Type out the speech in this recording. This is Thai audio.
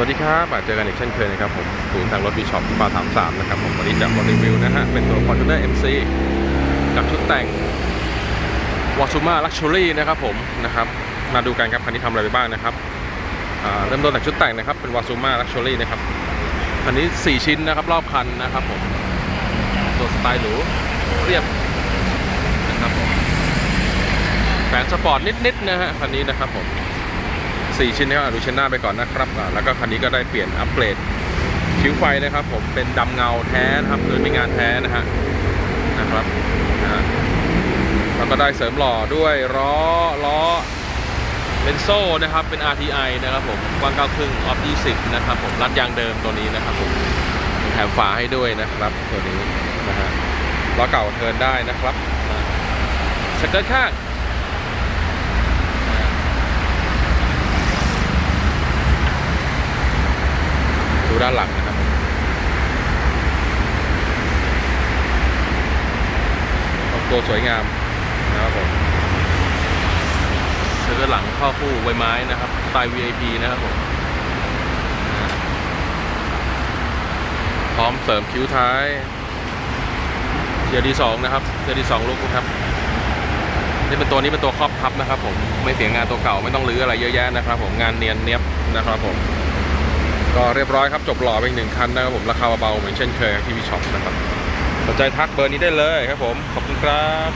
วัสดีครับมาเจอกันอีกเช่นเคยนะครับผมศูนย์ทางรถวีช็อปที่ปาถามสามนะครับผมวันนี้จะมารีวิวนะฮะเป็นตัว Fortuner MC กับชุดแต่ง w a s u m a Luxury นะครับผมนะครับมาดูกันครับคันนี้ทำอะไรไปบ้างนะครับเริ่มต้นจากชุดแต่งนะครับเป็น w a s u m a Luxury นะครับคันนี้ 4 ชิ้นนะครับรอบคันนะครับผมตัวสไตล์หรูเรียบนะครับผมแฝงสปอร์ตนิดๆนะฮะคันนี้นะครับผม 4 ชิ้นนะครับดูชิ้นหน้าไปก่อนนะครับแล้วก็คันนี้ก็ได้เปลี่ยนอัปเกรดคิ้วไฟนะครับ ผมเป็นดำเงาแท้นะครับโดยมีงานแท้นะฮะนะครับนะแล้วก็ได้เสริมหล่อด้วยล้อล้อเป็นโซ่นะครับเป็น RTI นะครับผมกว้าง9ครึ่งออฟ20นะครับผมรัดยางเดิมตัวนี้นะครับผมแถมฝาให้ด้วยนะครับตัวนี้นะฮะล้อเก่าเทินได้นะครับสเกิร์ตข้าง ดูด้านหลังนะครับ ตัวสวยงามนะครับผมเสื้อหลังข้อคู่ใบไม้นะครับสไตล์ VIP นะครับผมพร้อมเสริมคิ้วท้ายเทียดีสองนะครับเทียดีสองลูกนะครับนี่เป็นตัวนี้เป็นตัวครอบทับนะครับผมไม่เสียงานตัวเก่าไม่ต้องรื้ออะไรเยอะแยะนะครับผมงานเนียนเนียบนะครับผม ก็เรียบร้อยครับจบหล่อไปหนึ่งคันนะครับผมราคาเบาๆเหมือนเช่นเคยที่วีช็อปนะครับสนใจทักเบอร์นี้ได้เลยครับผมขอบคุณครับ